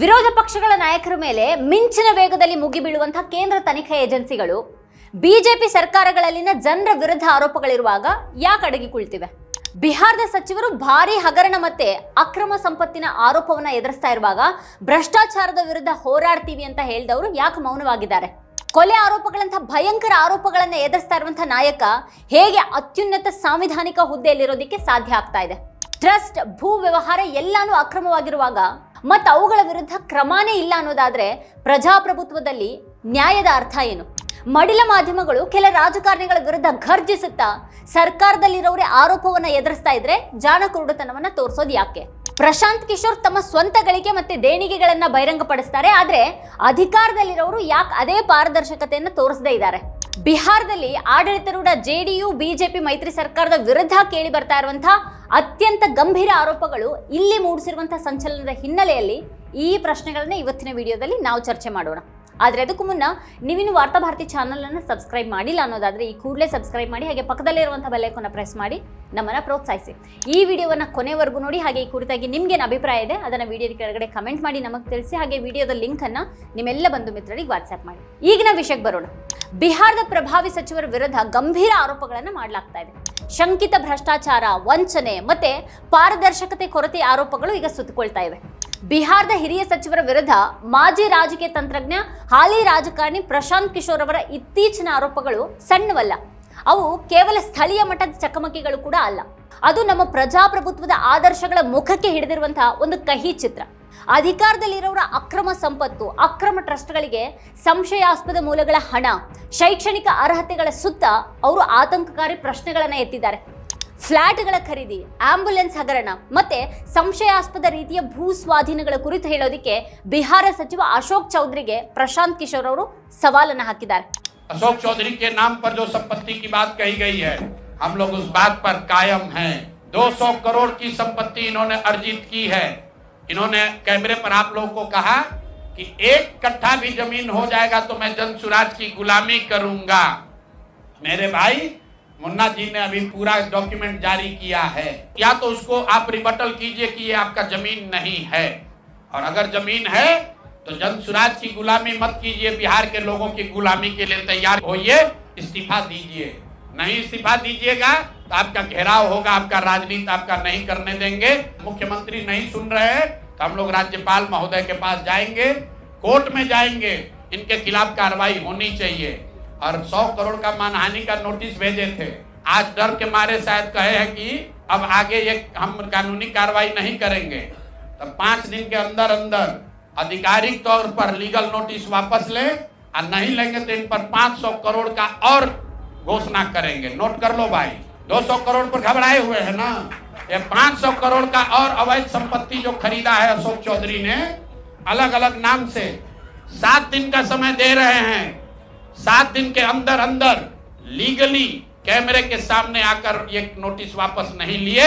ವಿರೋಧ ಪಕ್ಷಗಳ ನಾಯಕರ ಮೇಲೆ ಮಿಂಚಿನ ವೇಗದಲ್ಲಿ ಮುಗಿಬೀಳುವಂತಹ ಕೇಂದ್ರ ತನಿಖಾ ಏಜೆನ್ಸಿಗಳು, ಬಿಜೆಪಿ ಸರ್ಕಾರಗಳಲ್ಲಿನ ಜನರ ವಿರುದ್ಧ ಆರೋಪಗಳಿರುವಾಗ ಯಾಕೆ ಅಡಗಿ ಕುಳಿತಿವೆ ಬಿಹಾರದ ಸಚಿವರು ಭಾರಿ ಹಗರಣ ಮತ್ತೆ ಅಕ್ರಮ ಸಂಪತ್ತಿನ ಆರೋಪವನ್ನ ಎದುರಿಸ್ತಾ ಇರುವಾಗ ಭ್ರಷ್ಟಾಚಾರದ ವಿರುದ್ಧ ಹೋರಾಡ್ತೀವಿ ಅಂತ ಹೇಳಿದವರು ಯಾಕೆ ಮೌನವಾಗಿದ್ದಾರೆ? ಕೊಲೆ ಆರೋಪಗಳಂತಹ ಭಯಂಕರ ಆರೋಪಗಳನ್ನು ಎದುರಿಸ್ತಾ ಇರುವಂತಹ ನಾಯಕ ಹೇಗೆ ಅತ್ಯುನ್ನತ ಸಾಂವಿಧಾನಿಕ ಹುದ್ದೆಯಲ್ಲಿರೋದಕ್ಕೆ ಸಾಧ್ಯ ಆಗ್ತಾ ಇದೆ? ಟ್ರಸ್ಟ್, ಭೂ ವ್ಯವಹಾರ ಎಲ್ಲಾನು ಅಕ್ರಮವಾಗಿರುವಾಗ ಮತ್ತು ಅವುಗಳ ವಿರುದ್ಧ ಕ್ರಮನೇ ಇಲ್ಲ ಅನ್ನೋದಾದರೆ ಪ್ರಜಾಪ್ರಭುತ್ವದಲ್ಲಿ ನ್ಯಾಯದ ಅರ್ಥ ಏನು? ಮಡಿಲ ಮಾಧ್ಯಮಗಳು ಕೆಲ ರಾಜಕಾರಣಿಗಳ ವಿರುದ್ಧ ಘರ್ಜಿಸುತ್ತಾ ಸರ್ಕಾರದಲ್ಲಿರೋರೇ ಆರೋಪವನ್ನ ಎದುರಿಸ್ತಾ ಇದ್ರೆ ಜಾಣ ಕುರುಡುತನವನ್ನು ತೋರಿಸೋದು ಯಾಕೆ? ಪ್ರಶಾಂತ್ ಕಿಶೋರ್ ತಮ್ಮ ಸ್ವಂತ ಗಳಿಕೆ ಮತ್ತೆ ದೇಣಿಗೆಗಳನ್ನ ಬಹಿರಂಗಪಡಿಸ್ತಾರೆ, ಆದ್ರೆ ಅಧಿಕಾರದಲ್ಲಿರೋರು ಯಾಕೆ ಅದೇ ಪಾರದರ್ಶಕತೆಯನ್ನು ತೋರಿಸದೇ ಇದ್ದಾರೆ ಬಿಹಾರದಲ್ಲಿ ಆಡಳಿತಾರೂಢ ಯು ಬಿಜೆಪಿ ಮೈತ್ರಿ ಸರ್ಕಾರದ ವಿರುದ್ಧ ಕೇಳಿ ಬರ್ತಾ ಇರುವಂತಹ ಅತ್ಯಂತ ಗಂಭೀರ ಆರೋಪಗಳು ಇಲ್ಲಿ ಮೂಡಿಸಿರುವಂತಹ ಸಂಚಲನದ ಹಿನ್ನೆಲೆಯಲ್ಲಿ ಈ ಪ್ರಶ್ನೆಗಳನ್ನ ಇವತ್ತಿನ ವಿಡಿಯೋದಲ್ಲಿ ನಾವು ಚರ್ಚೆ ಮಾಡೋಣ. ಆದರೆ ಅದಕ್ಕೂ ಮುನ್ನ ನೀವಿನ್ನು ವಾರ್ತಾಭಾರತಿ ಚಾನಲನ್ನು ಸಬ್ಸ್ಕ್ರೈಬ್ ಮಾಡಿಲ್ಲ ಅನ್ನೋದಾದರೆ ಈ ಕೂಡಲೇ ಸಬ್ಸ್ಕ್ರೈಬ್ ಮಾಡಿ, ಹಾಗೆ ಪಕ್ಕದಲ್ಲಿರುವಂಥ ಬೆಲ್ಲೈಕನ್ನ ಪ್ರೆಸ್ ಮಾಡಿ, ನಮ್ಮನ್ನು ಪ್ರೋತ್ಸಾಹಿಸಿ. ಈ ವಿಡಿಯೋವನ್ನು ಕೊನೆವರೆಗೂ ನೋಡಿ, ಹಾಗೆ ಈ ಕುರಿತಾಗಿ ನಿಮಗೇನು ಅಭಿಪ್ರಾಯ ಇದೆ, ಅದನ್ನು ವಿಡಿಯೋದ ಕೆಳಗಡೆ ಕಮೆಂಟ್ ಮಾಡಿ, ನಮಗೆ ತಿಳಿಸಿ, ಹಾಗೆ ವಿಡಿಯೋದ ಲಿಂಕನ್ನು ನಿಮ್ಮೆಲ್ಲ ಬಂಧು ಮಿತ್ರರಿಗೆ ವಾಟ್ಸ್ಆ್ಯಪ್ ಮಾಡಿ. ಈಗಿನ ವಿಷಯಕ್ಕೆ ಬರೋಣ. ಬಿಹಾರದ ಪ್ರಭಾವಿ ಸಚಿವರ ವಿರುದ್ಧ ಗಂಭೀರ ಆರೋಪಗಳನ್ನು ಮಾಡಲಾಗ್ತಾ ಇದೆ. ಶಂಕಿತ ಭ್ರಷ್ಟಾಚಾರ, ವಂಚನೆ, ಮತ್ತೆ ಪಾರದರ್ಶಕತೆ ಕೊರತೆ ಆರೋಪಗಳು ಈಗ ಸುತ್ತಕೊಳ್ತಾ ಇವೆ. ಬಿಹಾರದ ಹಿರಿಯ ಸಚಿವರ ವಿರುದ್ಧ ಮಾಜಿ ರಾಜಕೀಯ ತಂತ್ರಜ್ಞ, ಹಾಲಿ ರಾಜಕಾರಣಿ ಪ್ರಶಾಂತ್ ಕಿಶೋರ್ ಅವರ ಇತ್ತೀಚಿನ ಆರೋಪಗಳು ಸಣ್ಣವಲ್ಲ. ಅವು ಕೇವಲ ಸ್ಥಳೀಯ ಮಟ್ಟದ ಚಕಮಕಿಗಳು ಕೂಡ ಅಲ್ಲ. ಅದು ನಮ್ಮ ಪ್ರಜಾಪ್ರಭುತ್ವದ ಆದರ್ಶಗಳ ಮುಖಕ್ಕೆ ಹಿಡಿದಿರುವಂತಹ ಒಂದು ಕಹಿ ಚಿತ್ರ. ಅಧಿಕಾರದಲ್ಲಿರೋರ ಅಕ್ರಮ ಸಂಪತ್ತು, ಅಕ್ರಮ ಟ್ರಸ್ಟ್ಗಳಿಗೆ ಸಂಶಯಾಸ್ಪದ ಮೂಲಗಳ ಹಣ, ಶೈಕ್ಷಣಿಕ ಅರ್ಹತೆಗಳ ಸುತ್ತ ಅವರು ಆತಂಕಕಾರಿ ಪ್ರಶ್ನೆಗಳನ್ನು ಎತ್ತಿದ್ದಾರೆ. ಫ್ಲಾಟ್ಗಳ ಖರೀದಿ ಆಂಬ್ಯುಲೆನ್ಸ್ ಹಗರಣ ಮತ್ತೆ ಸಂಶಯಾಸ್ಪದ ರೀತಿಯ ಭೂ ಸ್ವಾಧೀನಗಳ ಕುರಿತು ಹೇಳೋದಕ್ಕೆ ಬಿಹಾರ ಸಚಿವ ಅಶೋಕ್ ಚೌಧರಿಗೆ ಪ್ರಶಾಂತ್ ಕಿಶೋರ್ ಅವರು ಸವಾಲನ್ನು ಹಾಕಿದ್ದಾರೆ अशोक चौधरी के नाम पर जो संपत्ति की बात कही गई है हम लोग उस बात पर कायम हैं 200 करोड़ की संपत्ति इन्होंने अर्जित की है इन्होंने कैमरे पर आप लोगों को कहा कि एक कट्ठा भी जमीन हो जाएगा तो मैं जन सुराज की गुलामी करूंगा मेरे भाई मुन्ना जी ने अभी पूरा डॉक्यूमेंट जारी किया है। या तो उसको आप रिबटल कीजिए कि ये आपका ज़मीन नहीं है। और अगर ज़मीन है तो जन सुराज की गुलामी मत कीजिए, बिहार के लोगों की गुलामी के लिए तैयार होइए, इस्तीफा दीजिए। नहीं इस्तीफा दीजिएगा तो आपका घेराव होगा, आपका राजनीति आपका नहीं करने देंगे। मुख्यमंत्री नहीं सुन रहे तो हम लोग राज्यपाल महोदय के पास जाएँगे, कोर्ट में जाएँगे, इनके खिलाफ कार्रवाई होनी चाहिए। और सौ करोड़ का मानहानि का नोटिस भेजे थे। आज डर के मारे शायद कहे हैं कि अब आगे ये हम कानूनी कार्रवाई नहीं करेंगे। तो पाँच दिन के अंदर अंदर आधिकारिक तौर पर लीगल नोटिस वापस ले और नहीं लेंगे तो इन पर 500 करोड़ का और घोषणा करेंगे। नोट कर लो भाई 200 करोड़ पर घबराए हुए हैं ना? ये 500 करोड़ का और अवैध संपत्ति जो खरीदा है अशोक चौधरी ने अलग अलग नाम से सात दिन का समय दे रहे हैं। सात दिन के अंदर अंदर लीगली कैमरे के सामने आकर एक नोटिस वापस नहीं लिए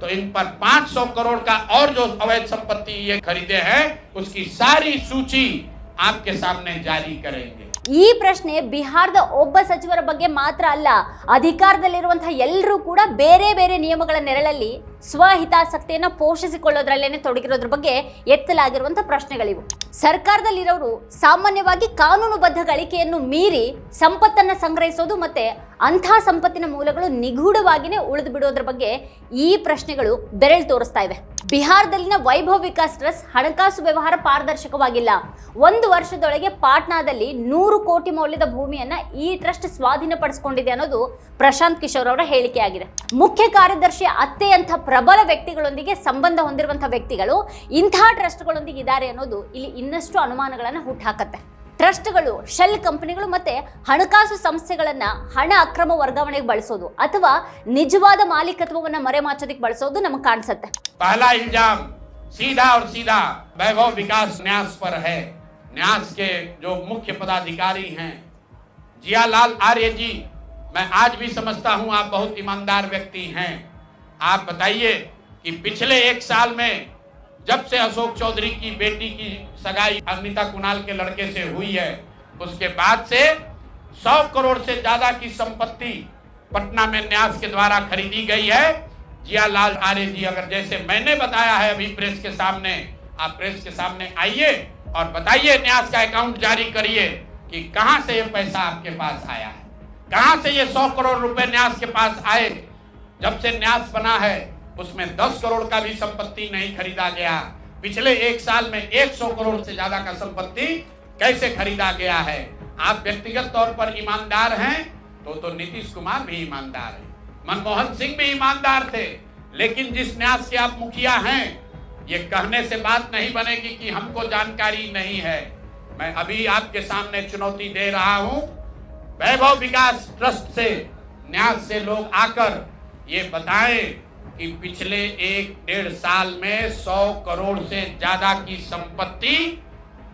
तो इन पर 500 करोड़ का और जो अवैध संपत्ति ये खरीदे हैं, उसकी सारी सूची आपके सामने जारी करेंगे। ಈ ಪ್ರಶ್ನೆ ಬಿಹಾರದ ಒಬ್ಬ ಸಚಿವರ ಬಗ್ಗೆ ಮಾತ್ರ ಅಲ್ಲ, ಅಧಿಕಾರದಲ್ಲಿರುವಂತಹ ಎಲ್ಲರೂ ಕೂಡ ಬೇರೆ ಬೇರೆ ನಿಯಮಗಳ ನೆರಳಲ್ಲಿ ಸ್ವಹಿತಾಸಕ್ತಿಯನ್ನು ಪೋಷಿಸಿಕೊಳ್ಳೋದ್ರಲ್ಲೇನೆ ತೊಡಗಿರೋದ್ರ ಬಗ್ಗೆ ಎತ್ತಲಾಗಿರುವಂತಹ ಪ್ರಶ್ನೆಗಳಿವು. ಸರ್ಕಾರದಲ್ಲಿರೋರು ಸಾಮಾನ್ಯವಾಗಿ ಕಾನೂನುಬದ್ಧ ಗಳಿಕೆಯನ್ನು ಮೀರಿ ಸಂಪತ್ತನ್ನು ಸಂಗ್ರಹಿಸೋದು ಮತ್ತೆ ಅಂಥ ಸಂಪತ್ತಿನ ಮೂಲಗಳು ನಿಗೂಢವಾಗಿಯೇ ಉಳಿದು ಬಿಡೋದ್ರ ಬಗ್ಗೆ ಈ ಪ್ರಶ್ನೆಗಳು ಬೆರಳು ತೋರಿಸ್ತಾ ಇವೆ. ಬಿಹಾರದಲ್ಲಿನ ವೈಭವ್ ವಿಕಾಸ್ ಟ್ರಸ್ಟ್ ಹಣಕಾಸು ವ್ಯವಹಾರ ಪಾರದರ್ಶಕವಾಗಿಲ್ಲ. ಒಂದು ವರ್ಷದೊಳಗೆ ಪಾಟ್ನಾದಲ್ಲಿ ನೂರು ಕೋಟಿ ಮೌಲ್ಯದ ಭೂಮಿಯನ್ನ ಈ ಟ್ರಸ್ಟ್ ಸ್ವಾಧೀನಪಡಿಸಿಕೊಂಡಿದೆ ಅನ್ನೋದು ಪ್ರಶಾಂತ್ ಕಿಶೋರ್ ಅವರ ಹೇಳಿಕೆಯಾಗಿದೆ ಮುಖ್ಯ ಕಾರ್ಯದರ್ಶಿ ಅತ್ತೆಯಂಥ ಪ್ರಬಲ ವ್ಯಕ್ತಿಗಳೊಂದಿಗೆ ಸಂಬಂಧ ಹೊಂದಿರುವಂತಹ ವ್ಯಕ್ತಿಗಳು ಇಂಥ ಟ್ರಸ್ಟ್ಗಳೊಂದಿಗೆ ಇದ್ದಾರೆ ಅನ್ನೋದು ಇಲ್ಲಿ ಇನ್ನಷ್ಟು ಅನುಮಾನಗಳನ್ನು ಹುಟ್ಟುಹಾಕತ್ತೆ ಟ್ರಸ್ಟ್ಗಳು ಶೆಲ್ ಕಂಪನಿಗಳು ಮತ್ತೆ ಹಣಕಾಸು ಸಂಸ್ಥೆಗಳನ್ನ ಹಣ ಅಕ್ರಮ ವರ್ಗಾವಣೆಗೆ ಬಳಸೋದು ಅಥವಾ ನಿಜವಾದ ಮಾಲೀಕತ್ವವನ್ನ ಮರೆಮಾಚೋದಕ್ಕೆ ಬಳಸೋದು ನಮಗೆ ಕಾಣಿಸುತ್ತೆ पहला इल्जाम सीधा और सीधा वैभव विकास न्यास पर है न्यास के जो मुख्य पदाधिकारी हैं जियालाल आर्य जी मैं आज भी समझता हूं आप बहुत ईमानदार व्यक्ति हैं आप बताइए कि पिछले एक साल में जब से अशोक चौधरी की बेटी की सगाई अनिता कुणाल के लड़के से हुई है, उसके बाद से सौ करोड़ से ज़्यादा की संपत्ति पटना में न्यास के द्वारा खरीदी गई है। जियालाल आर्य जी, अगर जैसे मैंने बताया है अभी प्रेस के सामने, आप प्रेस के सामने आइए और बताइए न्यास का अकाउंट जारी करिए कि कहाँ से ये पैसा आपके पास आया है। कहाँ से ये सौ करोड़ रुपए न्यास के पास आए? जब से न्यास बना है उसमें दस करोड़ का भी संपत्ति नहीं खरीदा गया। पिछले एक साल में एक सौ करोड़ से ज़्यादा का संपत्ति कैसे खरीदा गया है? आप व्यक्तिगत तौर पर ईमानदार हैं तो तो नीतीश कुमार भी ईमानदार है। मनमोहन सिंह भी ईमानदार थे, लेकिन जिस न्यास के आप मुखिया हैं, ये कहने से बात नहीं बनेगी कि हमको जानकारी नहीं है। मैं अभी आपके सामने चुनौती दे रहा हूँ, वैभव विकास ट्रस्ट से, न्यास से लोग आकर ये बताएँ कि पिछले एक डेढ़ साल में सौ करोड़ से ज़्यादा की संपत्ति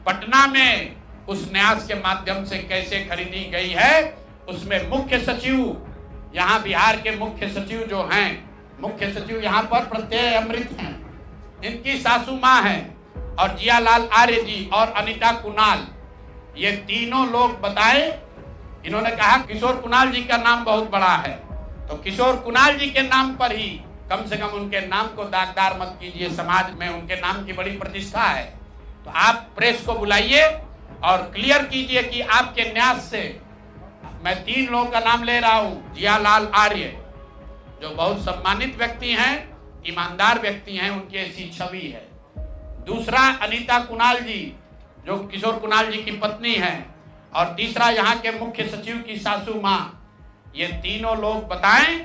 पटना में उस न्यास के माध्यम से कैसे खरीदी गई है, उसमें मुख्य सचिव, यहाँ बिहार के मुख्य सचिव जो हैं, मुख्य सचिव यहाँ पर प्रत्यय अमृत हैं, इनकी सासू माँ हैं, और जियालाल आर्य जी और अनिता कुणाल, ये तीनों लोग बताए, इन्होंने कहा किशोर कुणाल जी का नाम बहुत बड़ा है तो किशोर कुणाल जी के नाम पर ही कम से कम उनके नाम को दागदार मत कीजिए, समाज में उनके नाम की बड़ी प्रतिष्ठा है। तो आप प्रेस को बुलाइए और क्लियर कीजिए कि आपके न्यास से मैं तीन लोगों का नाम ले रहा हूँ, जियालाल आर्य, जो बहुत सम्मानित व्यक्ति हैं, ईमानदार व्यक्ति हैं, उनकी ऐसी छवि है। दूसरा अनीता कुणाल जी, जो किशोर कुणाल जी की पत्नी है, और तीसरा यहाँ के मुख्य सचिव की सासू माँ। ये तीनों लोग बताएँ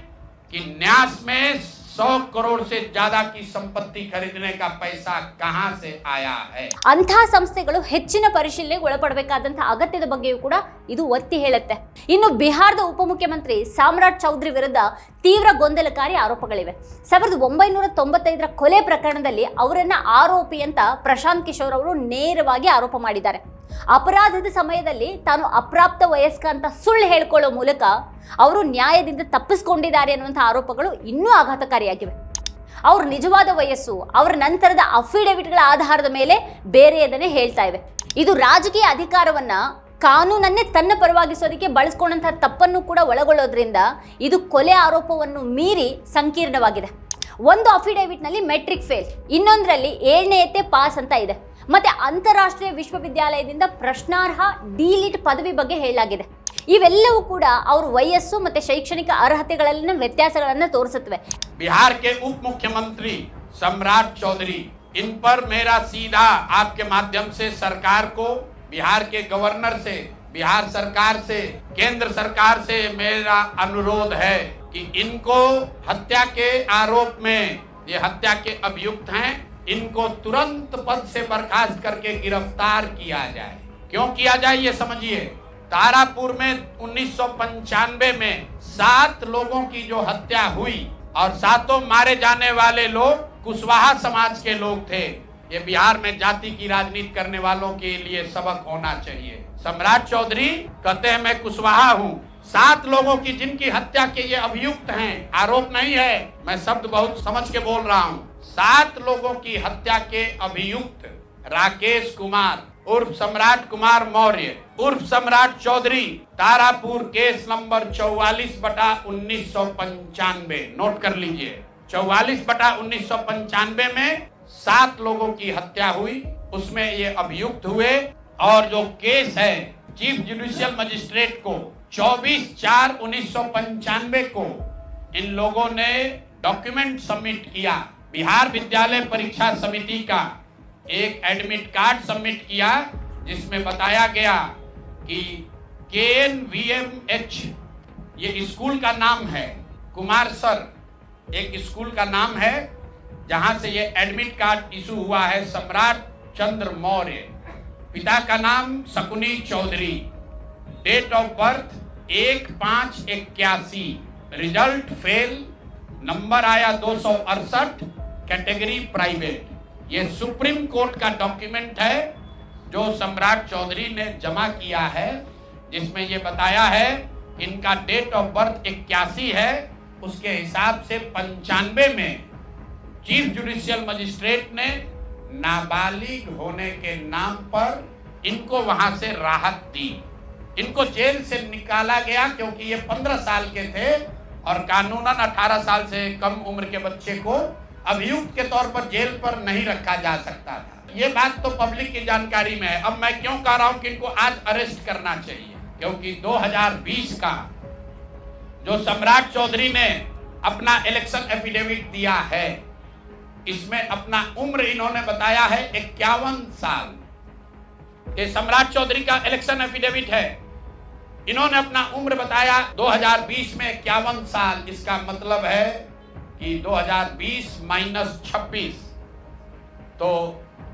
कि न्यास में सौ करोड़ से ज्यादा की संपत्ति खरीदने का पैसा कहां से आया है ಅಂಥ ಸಂಸ್ಥೆಗಳು ಹೆಚ್ಚಿನ ಪರಿಶೀಲನೆಗೆ ಒಳಪಡಬೇಕಾದಂಥ ಅಗತ್ಯದ ಬಗ್ಗೆಯೂ ಕೂಡ ಇದು ಒತ್ತಿ ಹೇಳುತ್ತೆ ಇನ್ನು ಬಿಹಾರದ ಉಪಮುಖ್ಯಮಂತ್ರಿ ಸಾಮ್ರಾಟ್ ಚೌಧರಿ ವಿರುದ್ಧ ತೀವ್ರ ಗೊಂದಲಕಾರಿ ಆರೋಪಗಳಿವೆ ಸಾವಿರದ ಒಂಬೈನೂರ ತೊಂಬತ್ತೈದರ ಕೊಲೆ ಪ್ರಕರಣದಲ್ಲಿ ಅವರನ್ನ ಆರೋಪಿ ಅಂತ ಪ್ರಶಾಂತ್ ಕಿಶೋರ್ ಅವರು ನೇರವಾಗಿ ಆರೋಪ ಮಾಡಿದ್ದಾರೆ ಅಪರಾಧದ ಸಮಯದಲ್ಲಿ ತಾನು ಅಪ್ರಾಪ್ತ ವಯಸ್ಕ ಅಂತ ಸುಳ್ಳು ಹೇಳ್ಕೊಳ್ಳೋ ಮೂಲಕ ಅವರು ನ್ಯಾಯದಿಂದ ತಪ್ಪಿಸ್ಕೊಂಡಿದ್ದಾರೆ ಅನ್ನುವಂಥ ಆರೋಪಗಳು ಇನ್ನೂ ಆಘಾತಕಾರಿಯಾಗಿವೆ ಅವ್ರ ನಿಜವಾದ ವಯಸ್ಸು, ಅವರ ನಂತರದ ಅಫಿಡವಿಟ್ಗಳ ಆಧಾರದ ಮೇಲೆ ಬೇರೆಯದನ್ನೇ ಹೇಳ್ತಾ ಇವೆ. ಇದು ರಾಜಕೀಯ ಅಧಿಕಾರವನ್ನ ಕಾನೂನನ್ನೇ ತನ್ನ ಪರವಾಗಿಸೋದಕ್ಕೆ ಬಳಸ್ಕೊಂಡಂತಹ ತಪ್ಪನ್ನು ಕೂಡ ಒಳಗೊಳ್ಳೋದ್ರಿಂದ ಇದು ಕೊಲೆ ಆರೋಪವನ್ನು ಮೀರಿ ಸಂಕೀರ್ಣವಾಗಿದೆ. ಒಂದು ಅಫಿಡವಿಟ್ನಲ್ಲಿ ಮೆಟ್ರಿಕ್ ಫೇಲ್, ಇನ್ನೊಂದರಲ್ಲಿ ಏಳನೇಯತೆ ಪಾಸ್ ಅಂತ ಇದೆ. ಮತ್ತೆ ಅಂತಾರಾಷ್ಟ್ರೀಯ ವಿಶ್ವವಿದ್ಯಾಲಯದಿಂದ ಪ್ರಶ್ನಾರ್ಹ ಡಿಲಿಟ್ ಪದವಿ ಬಗ್ಗೆ ಹೇಳಲಾಗಿದೆ ಇವೆಲ್ಲವೂ ಕೂಡ ಅವ್ರ ವಯಸ್ಸು ಮತ್ತೆ ಶೈಕ್ಷಣಿಕ ಅರ್ಹತೆಗಳಲ್ಲಿನ ವ್ಯತ್ಯಾಸಗಳನ್ನು ತೋರಿಸುತ್ತವೆ बिहार के उप मुख्यमंत्री सम्राट चौधरी इन पर मेरा सीधा आपके माध्यम से सरकार को बिहार के गवर्नर से बिहार सरकार से केंद्र सरकार से मेरा अनुरोध है कि इनको हत्या के आरोप में ये हत्या के अभियुक्त हैं इनको तुरंत पद से बर्खास्त करके गिरफ़्तार किया जाए। क्यों किया जाए ये समझिए? तारापुर में उन्नीस सौ पंचानवे में सात लोगों की जो हत्या हुई और सातों मारे जाने वाले लोग कुशवाहा समाज के लोग थे। ये बिहार में जाति की राजनीति करने वालों के लिए सबक होना चाहिए। सम्राट चौधरी कहते हैं, मैं कुशवाहा हूँ। सात लोगों की जिनकी हत्या के ये अभियुक्त हैं, आरोप नहीं है। मैं शब्द बहुत समझ के बोल रहा हूँ। सात लोगों की हत्या के अभियुक्त राकेश कुमार, उर्फ़ सम्राट कुमार मौर्य, उर्फ़ सम्राट चौधरी, तारापुर केस नंबर 44 बटा उन्नीस नोट कर लीजिए। 44 बटा उन्नीस में सात लोगों की हत्या हुई, उसमें ये अभियुक्त हुए और जो केस है, चीफ जुडिशियल मजिस्ट्रेट को 24 चार उन्नीस को इन लोगों ने डॉक्यूमेंट सबमिट किया। बिहार विद्यालय परीक्षा समिति का एक एडमिट कार्ड सबमिट किया, जिसमें बताया गया कि K N V M H ये स्कूल का नाम है। कुमार सर, एक स्कूल का नाम है, जहाँ से ये एडमिट कार्ड इशू हुआ है सम्राट चंद्र मौर्य। पिता का नाम Shakuni Chaudhary. Date of birth एक पाँच इक्यासी। रिज़ल्ट फेल नंबर आया दो सौ अड़सठ। Category private. ये सुप्रीम कोर्ट का डॉक्यूमेंट है, जो सम्राट चौधरी ने जमा किया है, जिसमें ये बताया है, इनका डेट ऑफ़ बर्थ इक्यासी है, उसके हिसाब से पंचानवे में चीफ जुडिशियल मजिस्ट्रेट ने नाबालिग होने के नाम पर इनको वहाँ से राहत दी। इनको जेल से निकाला गया, क्योंकि ये पंद्रह साल के थे, और कानूनन अठारह साल से कम उम्र के बच्चे को अभियुक्त के तौर पर जेल पर नहीं रखा जा सकता था। ये बात तो पब्लिक की जानकारी में है। अब मैं क्यों कह रहा हूँ कि इनको आज अरेस्ट करना चाहिए? क्योंकि 2020 का जो सम्राट चौधरी ने अपना इलेक्शन एफिडेविट दिया है, इसमें अपना उम्र इन्होंने बताया है इक्यावन साल। ये सम्राट चौधरी का इलेक्शन एफिडेविट है। इन्होंने अपना उम्र बताया 2020 में इक्यावन साल। इसका मतलब है कि 2020 माइनस 26 तो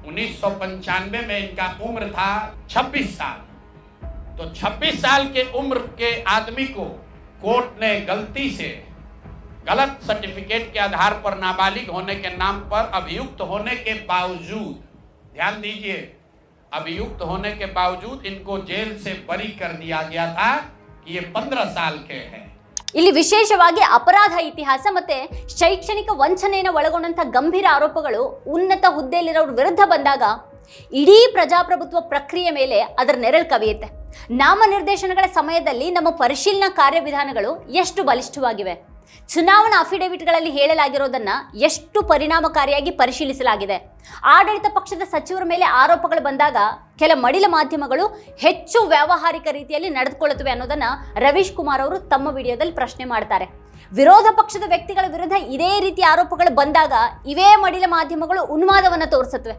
उन्नीस सौ पंचानवे में इनका उम्र था 26 साल। तो 26 साल के उम्र के आदमी को कोर्ट ने गलती से गलत सर्टिफिकेट के आधार पर नाबालिग होने के नाम पर अभियुक्त होने के बावजूद, ध्यान दीजिए, अभियुक्त होने के बावजूद इनको जेल से बरी कर दिया गया था कि ये पंद्रह साल के हैं। ಇಲ್ಲಿ ವಿಶೇಷವಾಗಿ ಅಪರಾಧ ಇತಿಹಾಸ ಮತ್ತೆ ಶೈಕ್ಷಣಿಕ ವಂಚನೆಯನ್ನು ಒಳಗೊಂಡಂತ ಗಂಭೀರ ಆರೋಪಗಳು ಉನ್ನತ ಹುದ್ದೆಯಲ್ಲಿರೋರ ವಿರುದ್ಧ ಬಂದಾಗ ಇಡೀ ಪ್ರಜಾಪ್ರಭುತ್ವ ಪ್ರಕ್ರಿಯೆ ಮೇಲೆ ಅದರ ನೆರಳು ಕವಿಯುತ್ತೆ. ನಾಮನಿರ್ದೇಶನಗಳ ಸಮಯದಲ್ಲಿ ನಮ್ಮ ಪರಿಶೀಲನಾ ಕಾರ್ಯವಿಧಾನಗಳು ಎಷ್ಟು ಬಲಿಷ್ಠವಾಗಿವೆ? ಚುನಾವಣಾ ಅಫಿಡವಿಟ್ಗಳಲ್ಲಿ ಹೇಳಲಾಗಿರೋದನ್ನು ಎಷ್ಟು ಪರಿಣಾಮಕಾರಿಯಾಗಿ ಪರಿಶೀಲಿಸಲಾಗಿದೆ. ಆಡಳಿತ ಪಕ್ಷದ ಸಚಿವರ ಮೇಲೆ ಆರೋಪಗಳು ಬಂದಾಗ ಕೆಲ ಮಡಿಲ ಮಾಧ್ಯಮಗಳು ಹೆಚ್ಚು ವ್ಯಾವಹಾರಿಕ ರೀತಿಯಲ್ಲಿ ನಡೆದುಕೊಳ್ಳುತ್ತವೆ ಅನ್ನೋದನ್ನ ರವೀಶ್ ಕುಮಾರ್ ಅವರು ತಮ್ಮ ವಿಡಿಯೋದಲ್ಲಿ ಪ್ರಶ್ನೆ ಮಾಡ್ತಾರೆ. ವಿರೋಧ ಪಕ್ಷದ ವ್ಯಕ್ತಿಗಳ ವಿರುದ್ಧ ಇದೇ ರೀತಿ ಆರೋಪಗಳು ಬಂದಾಗ ಇವೇ ಮಡಿಲ ಮಾಧ್ಯಮಗಳು ಉನ್ಮಾದವನ್ನು ತೋರಿಸುತ್ತವೆ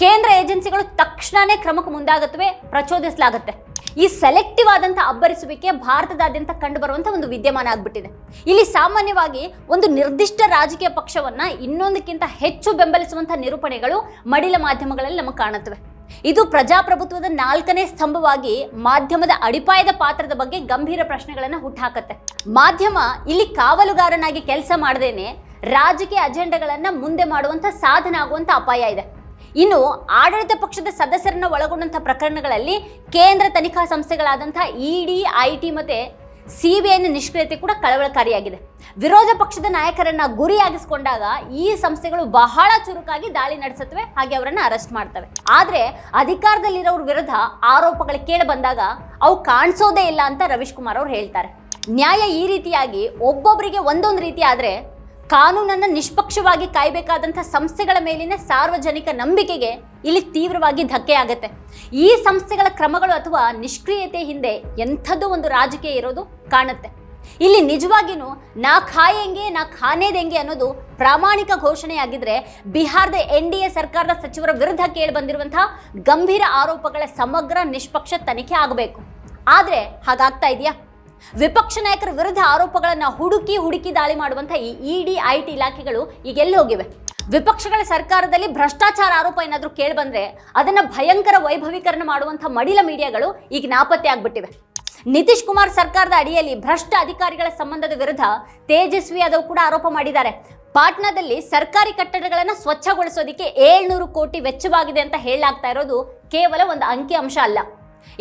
ಕೇಂದ್ರ ಏಜೆನ್ಸಿಗಳು ತಕ್ಷಣನೇ ಕ್ರಮಕ್ಕೆ ಮುಂದಾಗುತ್ತವೆ ಪ್ರಚೋದಿಸಲಾಗುತ್ತೆ. ಈ ಸೆಲೆಕ್ಟಿವ್ ಆದಂಥ ಅಬ್ಬರಿಸುವಿಕೆ ಭಾರತದಾದ್ಯಂತ ಕಂಡುಬರುವಂಥ ಒಂದು ವಿದ್ಯಮಾನ ಆಗ್ಬಿಟ್ಟಿದೆ. ಇಲ್ಲಿ ಸಾಮಾನ್ಯವಾಗಿ ಒಂದು ನಿರ್ದಿಷ್ಟ ರಾಜಕೀಯ ಪಕ್ಷವನ್ನ ಇನ್ನೊಂದಕ್ಕಿಂತ ಹೆಚ್ಚು ಬೆಂಬಲಿಸುವಂಥ ನಿರೂಪಣೆಗಳು ಮಡಿಲ ಮಾಧ್ಯಮಗಳಲ್ಲಿ ನಮಗೆ ಕಾಣುತ್ತವೆ. ಇದು ಪ್ರಜಾಪ್ರಭುತ್ವದ ನಾಲ್ಕನೇ ಸ್ತಂಭವಾಗಿ ಮಾಧ್ಯಮದ ಅಡಿಪಾಯದ ಪಾತ್ರದ ಬಗ್ಗೆ ಗಂಭೀರ ಪ್ರಶ್ನೆಗಳನ್ನು ಹುಟ್ಟುಹಾಕತ್ತೆ ಮಾಧ್ಯಮ ಇಲ್ಲಿ ಕಾವಲುಗಾರನಾಗಿ ಕೆಲಸ ಮಾಡದೇನೆ ರಾಜಕೀಯ ಅಜೆಂಡಾಗಳನ್ನ ಮುಂದೆ ಮಾಡುವಂಥ ಸಾಧನ ಆಗುವಂಥ ಅಪಾಯ ಇದೆ. ಇನ್ನು ಆಡಳಿತ ಪಕ್ಷದ ಸದಸ್ಯರನ್ನು ಒಳಗೊಂಡಂಥ ಪ್ರಕರಣಗಳಲ್ಲಿ ಕೇಂದ್ರ ತನಿಖಾ ಸಂಸ್ಥೆಗಳಾದಂಥ ಇಡಿ ಐ ಟಿ ಮತ್ತೆ ಸಿಬಿಐನ ನಿಷ್ಕ್ರಿಯತೆ ಕೂಡ ಕಳವಳಕಾರಿಯಾಗಿದೆ. ವಿರೋಧ ಪಕ್ಷದ ನಾಯಕರನ್ನ ಗುರಿಯಾಗಿಸಿಕೊಂಡಾಗ ಈ ಸಂಸ್ಥೆಗಳು ಬಹಳ ಚುರುಕಾಗಿ ದಾಳಿ ನಡೆಸುತ್ತವೆ, ಹಾಗೆ ಅವರನ್ನು ಅರೆಸ್ಟ್ ಮಾಡ್ತವೆ. ಆದರೆ ಅಧಿಕಾರದಲ್ಲಿರೋರ ವಿರುದ್ಧ ಆರೋಪಗಳು ಕೇಳಿ ಬಂದಾಗ ಅವು ಕಾಣಿಸೋದೇ ಇಲ್ಲ ಅಂತ ರವೀಶ್ ಕುಮಾರ್ ಅವರು ಹೇಳ್ತಾರೆ. ನ್ಯಾಯ ಈ ರೀತಿಯಾಗಿ ಒಬ್ಬೊಬ್ಬರಿಗೆ ಒಂದೊಂದು ರೀತಿ ಆದ್ರೆ ಕಾನೂನನ್ನು ನಿಷ್ಪಕ್ಷವಾಗಿ ಕಾಯಬೇಕಾದಂಥ ಸಂಸ್ಥೆಗಳ ಮೇಲಿನ ಸಾರ್ವಜನಿಕ ನಂಬಿಕೆಗೆ ಇಲ್ಲಿ ತೀವ್ರವಾಗಿ ಧಕ್ಕೆ ಆಗುತ್ತೆ. ಈ ಸಂಸ್ಥೆಗಳ ಕ್ರಮಗಳು ಅಥವಾ ನಿಷ್ಕ್ರಿಯತೆ ಹಿಂದೆ ಎಂಥದ್ದು ಒಂದು ರಾಜಕೀಯ ಇರೋದು ಕಾಣುತ್ತೆ. ಇಲ್ಲಿ ನಿಜವಾಗಿಯೂ ನಾ ಖಾಯೆಂಗೆ, ನಾ ಖಾನೇದೆಂಗೆ ಅನ್ನೋದು ಪ್ರಾಮಾಣಿಕ ಘೋಷಣೆಯಾಗಿದ್ರೆ ಬಿಹಾರದ ಎನ್ ಡಿ ಎ ಸರ್ಕಾರದ ಸಚಿವರ ವಿರುದ್ಧ ಕೇಳಿ ಬಂದಿರುವಂತಹ ಗಂಭೀರ ಆರೋಪಗಳ ಸಮಗ್ರ ನಿಷ್ಪಕ್ಷ ತನಿಖೆ ಆಗಬೇಕು. ಆದರೆ ಹಾಗಾಗ್ತಾ ಇದೆಯಾ? ವಿಪಕ್ಷ ನಾಯಕರ ವಿರುದ್ಧ ಆರೋಪಗಳನ್ನ ಹುಡುಕಿ ಹುಡುಕಿ ದಾಳಿ ಮಾಡುವಂಥ ಈ ಇಡಿ ಐ ಟಿ ಇಲಾಖೆಗಳು ಈಗ ಎಲ್ಲಿ ಹೋಗಿವೆ? ವಿಪಕ್ಷಗಳ ಸರ್ಕಾರದಲ್ಲಿ ಭ್ರಷ್ಟಾಚಾರ ಆರೋಪ ಏನಾದರೂ ಕೇಳಿ ಬಂದ್ರೆ ಅದನ್ನ ಭಯಂಕರ ವೈಭವೀಕರಣ ಮಾಡುವಂಥ ಮಡಿಲ ಮೀಡಿಯಾಗಳು ಈಗ ನಾಪತ್ತೆ ಆಗ್ಬಿಟ್ಟಿವೆ. ನಿತೀಶ್ ಕುಮಾರ್ ಸರ್ಕಾರದ ಅಡಿಯಲ್ಲಿ ಭ್ರಷ್ಟ ಅಧಿಕಾರಿಗಳ ಸಂಬಂಧದ ವಿರುದ್ಧ ತೇಜಸ್ವಿ ಯಾದವ್ ಕೂಡ ಆರೋಪ ಮಾಡಿದ್ದಾರೆ. ಪಾಟ್ನಾದಲ್ಲಿ ಸರ್ಕಾರಿ ಕಟ್ಟಡಗಳನ್ನು ಸ್ವಚ್ಛಗೊಳಿಸೋದಕ್ಕೆ ಏಳ್ನೂರು ಕೋಟಿ ವೆಚ್ಚವಾಗಿದೆ ಅಂತ ಹೇಳಲಾಗ್ತಾ ಇರೋದು ಕೇವಲ ಒಂದು ಅಂಕಿ ಅಂಶ ಅಲ್ಲ.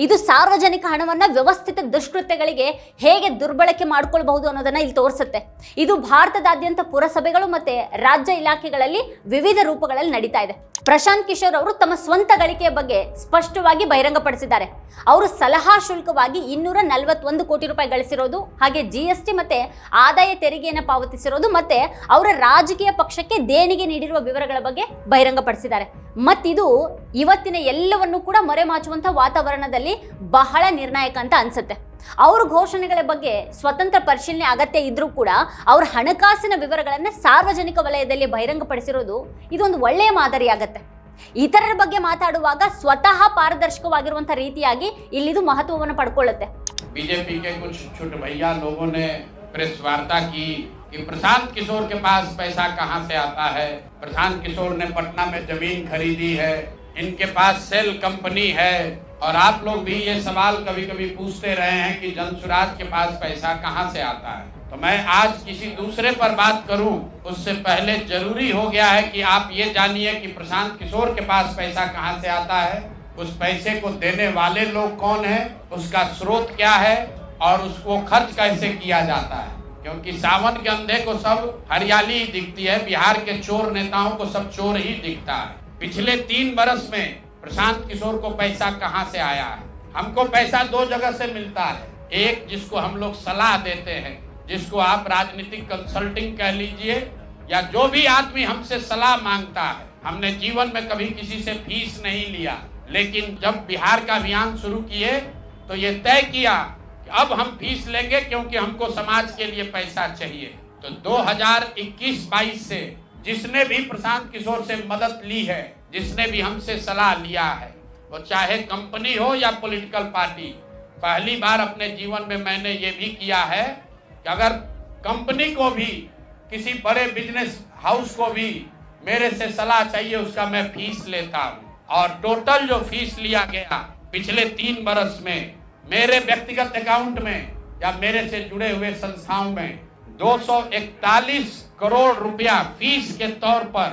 ಇದು ಸಾರ್ವಜನಿಕ ಹಣವನ್ನ ವ್ಯವಸ್ಥಿತ ದುಷ್ಕೃತ್ಯಗಳಿಗೆ ಹೇಗೆ ದುರ್ಬಳಕೆ ಮಾಡಿಕೊಳ್ಬಹುದು ಅನ್ನೋದನ್ನ ಇಲ್ಲಿ ತೋರಿಸುತ್ತೆ. ಇದು ಭಾರತದಾದ್ಯಂತ ಪುರಸಭೆಗಳು ಮತ್ತೆ ರಾಜ್ಯ ಇಲಾಖೆಗಳಲ್ಲಿ ವಿವಿಧ ರೂಪಗಳಲ್ಲಿ ನಡೀತಾ ಇದೆ. ಪ್ರಶಾಂತ್ ಕಿಶೋರ್ ಅವರು ತಮ್ಮ ಸ್ವಂತ ಗಳಿಕೆಯ ಬಗ್ಗೆ ಸ್ಪಷ್ಟವಾಗಿ ಬಹಿರಂಗಪಡಿಸಿದ್ದಾರೆ. ಅವರು ಸಲಹಾ ಶುಲ್ಕವಾಗಿ ಇನ್ನೂರ ನಲವತ್ತೊಂದು ಕೋಟಿ ರೂಪಾಯಿ ಗಳಿಸಿರೋದು, ಹಾಗೆ ಜಿ ಎಸ್ ಟಿ ಮತ್ತೆ ಆದಾಯ ತೆರಿಗೆಯನ್ನು ಪಾವತಿಸಿರೋದು ಮತ್ತೆ ಅವರ ರಾಜಕೀಯ ಪಕ್ಷಕ್ಕೆ ದೇಣಿಗೆ ನೀಡಿರುವ ವಿವರಗಳ ಬಗ್ಗೆ ಬಹಿರಂಗಪಡಿಸಿದ್ದಾರೆ. ಮತ್ತಿದು ಇವತ್ತಿನ ಎಲ್ಲವನ್ನೂ ಕೂಡ ಮರೆಮಾಚುವಂಥ ವಾತಾವರಣದಲ್ಲಿ ಬಹಳ ನಿರ್ಣಾಯಕ ಅಂತ ಅನ್ಸುತ್ತೆ ಅವ್ರ ಘೋಷಣೆಗಳ ಬಗ್ಗೆ ಸ್ವತಂತ್ರ ಪರಿಶೀಲನೆ ಅಗತ್ಯ ಇದ್ರೂ ಕೂಡ ಅವ್ರ ಹಣಕಾಸಿನ ವಿವರಗಳನ್ನು ಸಾರ್ವಜನಿಕ ವಲಯದಲ್ಲಿ ಬಹಿರಂಗಪಡಿಸಿರೋದು ಇದೊಂದು ಒಳ್ಳೆಯ ಮಾದರಿಯಾಗತ್ತೆ ಇತರರ ಬಗ್ಗೆ ಮಾತಾಡುವಾಗ ಸ್ವತಃ ಪಾರದರ್ಶಕವಾಗಿರುವಂಥ ರೀತಿಯಾಗಿ ಇಲ್ಲಿದು ಮಹತ್ವವನ್ನು ಪಡ್ಕೊಳ್ಳುತ್ತೆ बीजेपी के कुछ छोटे भैया लोगों ने प्रेस वार्ता की कि प्रशांत किशोर के पास पैसा कहां से आता है प्रशांत किशोर ने पटना में जमीन खरीदी है इनके पास सेल कंपनी है और आप लोग भी ये सवाल कभी कभी पूछते रहे हैं कि जनसुराज के पास पैसा कहाँ से आता है। तो मैं आज किसी दूसरे पर बात करूँ, उससे पहले ज़रूरी हो गया है कि आप ये जानिए कि प्रशांत किशोर के पास पैसा कहाँ से आता है। उस पैसे को देने वाले लोग कौन है, उसका स्रोत क्या है और उसको खर्च कैसे किया जाता है। क्योंकि सावन के अंधे को सब हरियाली ही दिखती है, बिहार के चोर नेताओं को सब चोर ही दिखता है। पिछले तीन बरस में प्रशांत किशोर को पैसा कहाँ से आया है? हमको पैसा दो जगह से मिलता है। एक जिसको हम लोग सलाह देते हैं, जिसको आप राजनीतिक कंसल्टिंग कह लीजिए, या जो भी आदमी हमसे सलाह माँगता है। हमने जीवन में कभी किसी से फ़ीस नहीं लिया, लेकिन जब बिहार का अभियान शुरू किए तो ये तय किया कि अब हम फ़ीस लेंगे क्योंकि हमको समाज के लिए पैसा चाहिए। तो 2021-22 से जिसने भी प्रशांत किशोर से मदद ली है, जिसने भी हमसे सलाह लिया है, वो चाहे कंपनी हो या पॉलिटिकल पार्टी, पहली बार अपने जीवन में मैंने ये भी किया है कि अगर कंपनी को भी, किसी बड़े बिज़नेस हाउस को भी मेरे से सलाह चाहिए, उसका मैं फ़ीस लेता हूँ। और टोटल जो फ़ीस लिया गया पिछले तीन बरस में, मेरे व्यक्तिगत अकाउंट में या मेरे से जुड़े हुए संस्थाओं में 241 करोड़ रुपया फ़ीस के तौर पर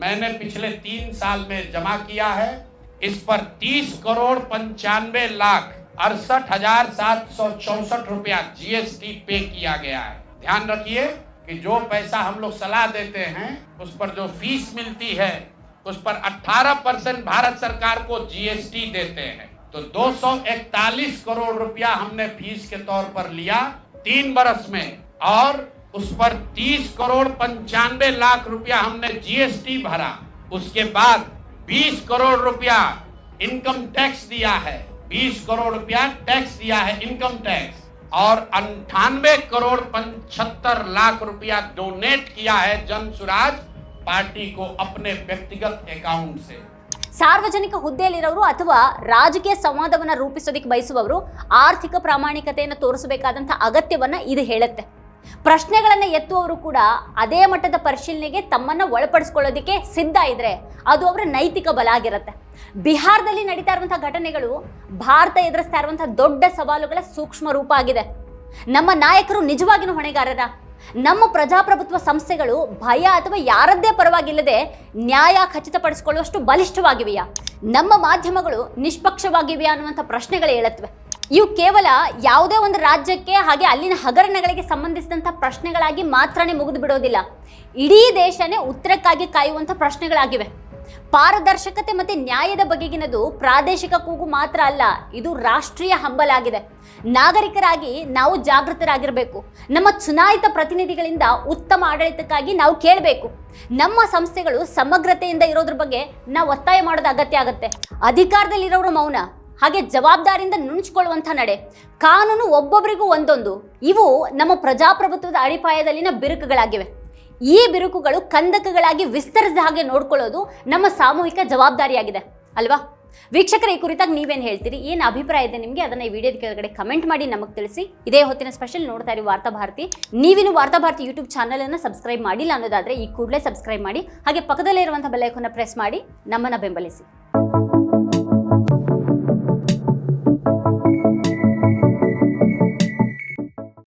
मैंने पिछले तीन साल में जमा किया है। इस पर 30 करोड़ पंचानवे लाख अड़सठ हज़ार सात सौ चौसठ रुपया जीएसटी पे किया गया है। ध्यान रखिए कि जो पैसा हम लोग सलाह देते हैं, उस पर जो फ़ीस मिलती है, उस पर 18 परसेंट भारत सरकार को जीएसटी देते हैं। तो 241 करोड़ रुपया हमने फ़ीस के तौर पर लिया। तीन बरस में और उस पर 30 करोड़ पंचानवे लाख रुपया हमने जीएसटी भरा उसके बाद 20 करोड़ रुपया इनकम टैक्स दिया है 20 करोड़ रुपया टैक्स दिया है इनकम टैक्स और अंठानवे करोड़ पचहत्तर लाख रुपया डोनेट किया है जन सुराज पार्टी को अपने व्यक्तिगत अकाउंट से ಸಾರ್ವಜನಿಕ ಹುದ್ದೆಯಲ್ಲಿರೋರು ಅಥವಾ ರಾಜಕೀಯ ಸಂವಾದವನ್ನ ರೂಪಿಸೋದಕ್ಕೆ ಬಯಸುವವರು ಆರ್ಥಿಕ ಪ್ರಾಮಾಣಿಕತೆಯನ್ನು ತೋರಿಸಬೇಕಾದಂಥ ಅಗತ್ಯವನ್ನ ಇದು ಹೇಳುತ್ತೆ ಪ್ರಶ್ನೆಗಳನ್ನ ಎತ್ತುವವರು ಕೂಡ ಅದೇ ಮಟ್ಟದ ಪರಿಶೀಲನೆಗೆ ತಮ್ಮನ್ನ ಒಳಪಡಿಸ್ಕೊಳ್ಳೋದಕ್ಕೆ ಸಿದ್ಧ ಇದ್ರೆ ಅದು ಅವರ ನೈತಿಕ ಬಲ ಆಗಿರುತ್ತೆ. ಬಿಹಾರದಲ್ಲಿ ನಡೀತಾ ಇರುವಂಥ ಘಟನೆಗಳು ಭಾರತ ಎದುರಿಸ್ತಾ ಇರುವಂಥ ದೊಡ್ಡ ಸವಾಲುಗಳ ಸೂಕ್ಷ್ಮ ರೂಪ ಆಗಿದೆ. ನಮ್ಮ ನಾಯಕರು ನಿಜವಾಗಿನೂ ಹೊಣೆಗಾರರ? ನಮ್ಮ ಪ್ರಜಾಪ್ರಭುತ್ವ ಸಂಸ್ಥೆಗಳು ಭಯ ಅಥವಾ ಯಾರದ್ದೇ ಪರವಾಗಿಲ್ಲದೆ ನ್ಯಾಯ ಖಚಿತಪಡಿಸಿಕೊಳ್ಳುವಷ್ಟು ಬಲಿಷ್ಠವಾಗಿವೆಯಾ? ನಮ್ಮ ಮಾಧ್ಯಮಗಳು ನಿಷ್ಪಕ್ಷವಾಗಿವೆಯಾ ಅನ್ನುವಂಥ ಪ್ರಶ್ನೆಗಳು ಹೇಳುತ್ತವೆ ಇವು ಕೇವಲ ಯಾವುದೇ ಒಂದು ರಾಜ್ಯಕ್ಕೆ ಹಾಗೆ ಅಲ್ಲಿನ ಹಗರಣಗಳಿಗೆ ಸಂಬಂಧಿಸಿದಂಥ ಪ್ರಶ್ನೆಗಳಾಗಿ ಮಾತ್ರನೇ ಮುಗಿದು ಬಿಡೋದಿಲ್ಲ. ಇಡೀ ದೇಶನೇ ಉತ್ತರಕ್ಕಾಗಿ ಕಾಯುವಂಥ ಪ್ರಶ್ನೆಗಳಾಗಿವೆ. ಪಾರದರ್ಶಕತೆ ಮತ್ತು ನ್ಯಾಯದ ಬಗೆಗಿನದು ಪ್ರಾದೇಶಿಕ ಕೂಗು ಮಾತ್ರ ಅಲ್ಲ, ಇದು ರಾಷ್ಟ್ರೀಯ ಹಂಬಲಾಗಿದೆ. ನಾಗರಿಕರಾಗಿ ನಾವು ಜಾಗೃತರಾಗಿರಬೇಕು. ನಮ್ಮ ಚುನಾಯಿತ ಪ್ರತಿನಿಧಿಗಳಿಂದ ಉತ್ತಮ ಆಡಳಿತಕ್ಕಾಗಿ ನಾವು ಕೇಳಬೇಕು. ನಮ್ಮ ಸಂಸ್ಥೆಗಳು ಸಮಗ್ರತೆಯಿಂದ ಇರೋದ್ರ ಬಗ್ಗೆ ನಾವು ಒತ್ತಾಯ ಮಾಡೋದು ಅಗತ್ಯ ಆಗುತ್ತೆ. ಅಧಿಕಾರದಲ್ಲಿರೋರು ಮೌನ. ಹಾಗೆ ಜವಾಬ್ದಾರಿಯಿಂದ ನುಣುಚಿಕೊಳ್ಳುವಂಥ ನಡೆ. ಕಾನೂನು ಒಬ್ಬೊಬ್ಬರಿಗೂ ಒಂದೊಂದು. ಇವು ನಮ್ಮ ಪ್ರಜಾಪ್ರಭುತ್ವದ ಅಡಿಪಾಯದಲ್ಲಿನ ಬಿರುಕುಗಳಾಗಿವೆ. ಈ ಬಿರುಕುಗಳು ಕಂದಕಗಳಾಗಿ ವಿಸ್ತರಿಸಿದ ಹಾಗೆ ನೋಡ್ಕೊಳ್ಳೋದು ನಮ್ಮ ಸಾಮೂಹಿಕ ಜವಾಬ್ದಾರಿಯಾಗಿದೆ. ಅಲ್ವಾ? ವೀಕ್ಷಕರ, ಈ ಕುರಿತಾಗಿ ನೀವೇನು ಹೇಳ್ತೀರಿ? ಏನು ಅಭಿಪ್ರಾಯ ಇದೆ ನಿಮಗೆ? ಅದನ್ನು ಈ ವಿಡಿಯೋದ ಕೆಳಗಡೆ ಕಮೆಂಟ್ ಮಾಡಿ ನಮಗೆ ತಿಳಿಸಿ. ಇದೇ ಹೊತ್ತಿನ ಸ್ಪೆಷಲ್ ನೋಡ್ತಾ ಇರಿ ವಾರ್ತಾ ಭಾರತಿ. ನೀವಿನ್ನು ವಾರ್ತಾ ಭಾರತಿ ಯೂಟ್ಯೂಬ್ ಚಾನಲನ್ನು ಸಬ್ಸ್ಕ್ರೈಬ್ ಮಾಡಿಲ್ಲ ಅನ್ನೋದಾದರೆ ಈ ಕೂಡಲೇ ಸಬ್ಸ್ಕ್ರೈಬ್ ಮಾಡಿ. ಹಾಗೆ ಪಕ್ಕದಲ್ಲೇ ಇರುವಂಥ ಬೆಲ್ಲೈಕನ್ನ ಪ್ರೆಸ್ ಮಾಡಿ. ನಮ್ಮನ್ನು ಬೆಂಬಲಿಸಿ.